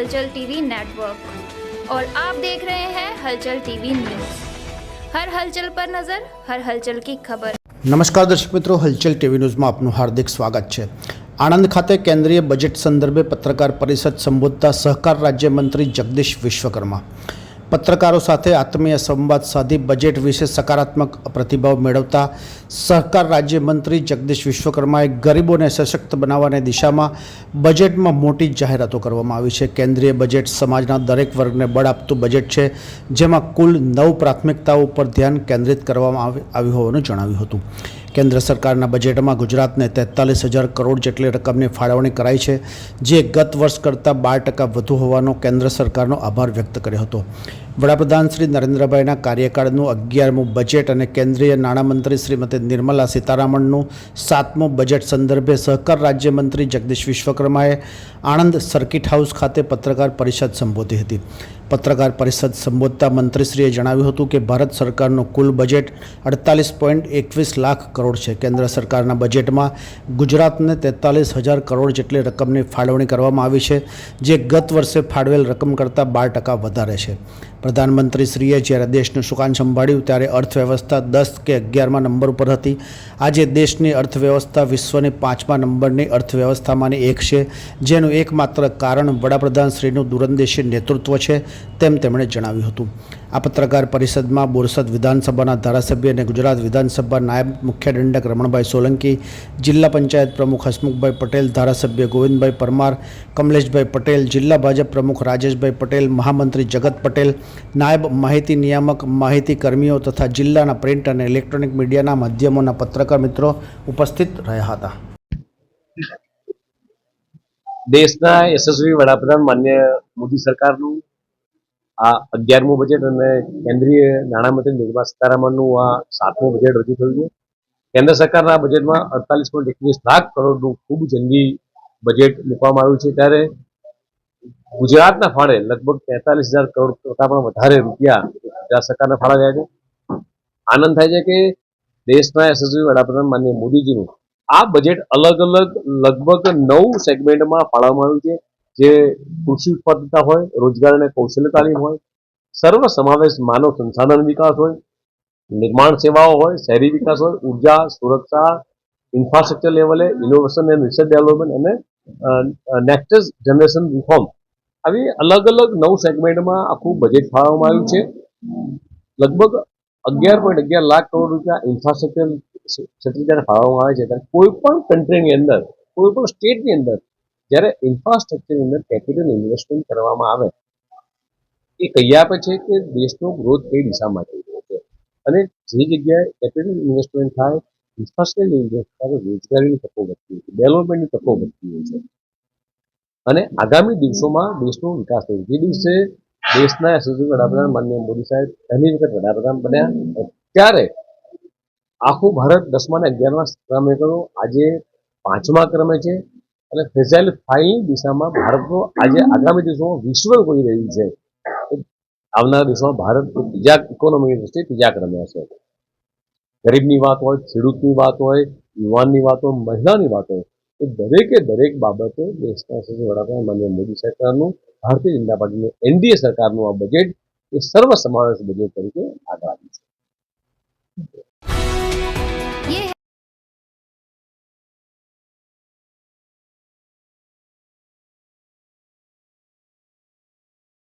हलचल TV network और आप देख रहे हैं हलचल टीवी न्यूज हर हलचल पर नजर हर हलचल की खबर નમસ્કાર દર્શક મિત્રો હલચલ ટીવી ન્યૂઝમાં આપનું હાર્દિક સ્વાગત છે આણંદ ખાતે કેન્દ્રીય બજેટ સંદર્ભે પત્રકાર પરિષદ સંબોધતા સહકાર રાજ્યમંત્રી જગદીશ વિશ્વકર્મા પત્રકારો સાથે આત્મીય સંવાદ સાધી બજેટ વિશે સકારાત્મક પ્રતિભાવ મેળવતા સહકાર રાજ્યમંત્રી જગદીશ વિશ્વકર્માએ ગરીબોને સશક્ત બનાવવાની દિશામાં બજેટમાં મોટી જાહેરાતો કરવામાં આવી છે. કેન્દ્રીય બજેટ સમાજના દરેક વર્ગને બળ આપતું બજેટ છે, જેમાં કુલ નવ પ્રાથમિકતાઓ ઉપર ધ્યાન કેન્દ્રિત કરવામાં આવી- આવ્યું હોવાનું જણાવ્યું હતું. કેન્દ્ર સરકારના બજેટમાં ગુજરાતને તેતાલીસ હજાર કરોડ જેટલી રકમની ફાળવણી કરાઈ છે, જે ગત વર્ષ કરતાં બાર ટકા વધુ હોવાનો કેન્દ્ર સરકારનો આભાર વ્યક્ત કર્યો હતો. વડાપ્રધાન શ્રી નરેન્દ્રભાઈના કાર્યકાળનું અગિયારમું બજેટ અને કેન્દ્રીય નાણામંત્રી શ્રીમતી નિર્મલા સીતારામનનું સાતમું બજેટ સંદર્ભે સહકાર રાજ્યમંત્રી જગદીશ વિશ્વકર્માએ આણંદ સર્કિટ હાઉસ ખાતે પત્રકાર પરિષદ સંબોધી હતી. પત્રકાર પરિષદ સંબોધતા મંત્રીશ્રીએ જણાવ્યું હતું કે ભારત સરકારનું કુલ બજેટ અડતાલીસ પોઈન્ટ એકવીસ લાખ કરોડ છે. કેન્દ્ર સરકારના બજેટમાં ગુજરાતને તેતાલીસ હજાર કરોડ જેટલી રકમની ફાળવણી કરવામાં આવી છે, જે ગત વર્ષે ફાળવેલ રકમ કરતાં બાર ટકા વધારે છે. પ્રધાનમંત્રીશ્રીએ જ્યારે દેશનું સુકાન સંભાળ્યું ત્યારે અર્થવ્યવસ્થા દસ કે અગિયારમાં નંબર ઉપર હતી. આજે દેશની અર્થવ્યવસ્થા વિશ્વની પાંચમા નંબરની અર્થવ્યવસ્થામાંની એક છે, જેનું એકમાત્ર કારણ વડાપ્રધાનશ્રીનું દૂરંદેશી નેતૃત્વ છે. તેમ તેમણે જણાવ્યું હતું. આ પત્રકાર પરિષદમાં બોરસદ વિધાનસભાના ધારાસભ્ય અને ગુજરાત વિધાનસભા નાયબ મુખ્ય દંડક રમણભાઈ સોલંકી, જિલ્લા પંચાયત પ્રમુખ હસમુખભાઈ પટેલ, ધારાસભ્ય ગોવિંદભાઈ પરમાર, કમલેશભાઈ પટેલ, જિલ્લા ભાજપ પ્રમુખ રાજેશભાઈ પટેલ, મહામંત્રી જગત પટેલ, નાયબ માહિતી નિયામક, માહિતી કર્મીઓ તથા જિલ્લાના પ્રિન્ટ અને ઇલેક્ટ્રોનિક મીડિયાના માધ્યમોના પત્રકાર મિત્રો ઉપસ્થિત રહ્યા હતા. દેશના યશસ્વી વડાપ્રધાન માન્ય મોદી સરકારનું આ અગિયારમું બજેટ અને કેન્દ્રીય નાણામંત્રી નિર્મલા સીતારામનનું આ સાતમું બજેટ રજૂ થયું છે. કેન્દ્ર સરકારના બજેટમાં અડતાલીસ પોઈન્ટ એકવીસ લાખ કરોડનું ખૂબ જંગી બજેટ મૂકવામાં આવ્યું છે. ત્યારે ગુજરાતના ફાળે લગભગ તેતાલીસ હજાર કરોડ કરતાં પણ વધારે રૂપિયા ગુજરાત સરકારના ફાળા ગયા છે. આનંદ થાય છે કે દેશના યશસ્વી વડાપ્રધાન માન્ય મોદીજીનું આ બજેટ અલગ અલગ લગભગ નવ સેગમેન્ટમાં ફાળવવામાં આવ્યું છે. જે કૃષિ ઉત્પાદકતા હોય, રોજગાર અને કૌશલ્ય તાલીમ હોય, સર્વ સમાવેશ માનવ સંસાધન વિકાસ હોય, નિર્માણ સેવાઓ હોય, શહેરી વિકાસ હોય, ઊર્જા, સુરક્ષા ઇન્ફ્રાસ્ટ્રક્ચર લેવલે ઇનોવેશન એન્ડ રિસર્ચ ડેવલપમેન્ટ અને નેક્સ્ટ જનરેશન રિફોર્મ આવી અલગ અલગ નવ સેગમેન્ટમાં આખું બજેટ ફાળવવામાં આવ્યું છે. લગભગ અગિયાર પોઈન્ટ અગિયાર લાખ કરોડ રૂપિયા ઇન્ફ્રાસ્ટ્રક્ચર ક્ષેત્રે જ્યારે ફાળવવામાં આવે છે, ત્યારે કોઈ પણ કન્ટ્રીની અંદર, કોઈ પણ સ્ટેટની અંદર જ્યારે ઇન્ફ્રાસ્ટ્રક્ચરની અંદર કેપિટલ ઇન્વેસ્ટમેન્ટ કરવામાં આવે, એ કહી આપે છે કે દેશનો ગ્રોથ કઈ દિશામાં થઈ રહ્યો છે. અને જે જગ્યાએ કેપિટલ ઇન્વેસ્ટમેન્ટ થાય ઇન્ફ્રાસ્ટ્રક્ચર ઇન્વેસ્ટ થાય રોજગારીની તકો વધતી હોય છે ડેવલપમેન્ટની તકો વધતી હોય છે. અને આગામી દિવસોમાં દેશનો વિકાસ થયો જે દિવસે દેશના યશસ્વી વડાપ્રધાન માનનીય મોદી સાહેબ પહેલી વખત વડાપ્રધાન બન્યા ત્યારે આખું ભારત દસમા ને અગિયારમા ક્રમે ગયો આજે પાંચમા ક્રમે છે. અને ફેઝાઇલ ફાઇલની દિશામાં ભારતનો આજે આગામી દિવસોમાં વિશ્વ કોઈ રહ્યું છે. આવનારા દિવસોમાં ભારત બીજા ઇકોનોમીની દ્રષ્ટિએ ત્રીજા ક્રમે હશે. ગરીબની વાત હોય, ખેડૂતની વાત હોય, યુવાનની વાત હોય, મહિલાની વાત હોય, એ દરેકે દરેક બાબતે દેશના વડાપ્રધાન માનનીય મોદી સરકારનું, ભારતીય જનતા પાર્ટીનું, એનડીએ સરકારનું આ બજેટ એ સર્વસમાવેશ બજેટ તરીકે આગળ આવ્યું છે.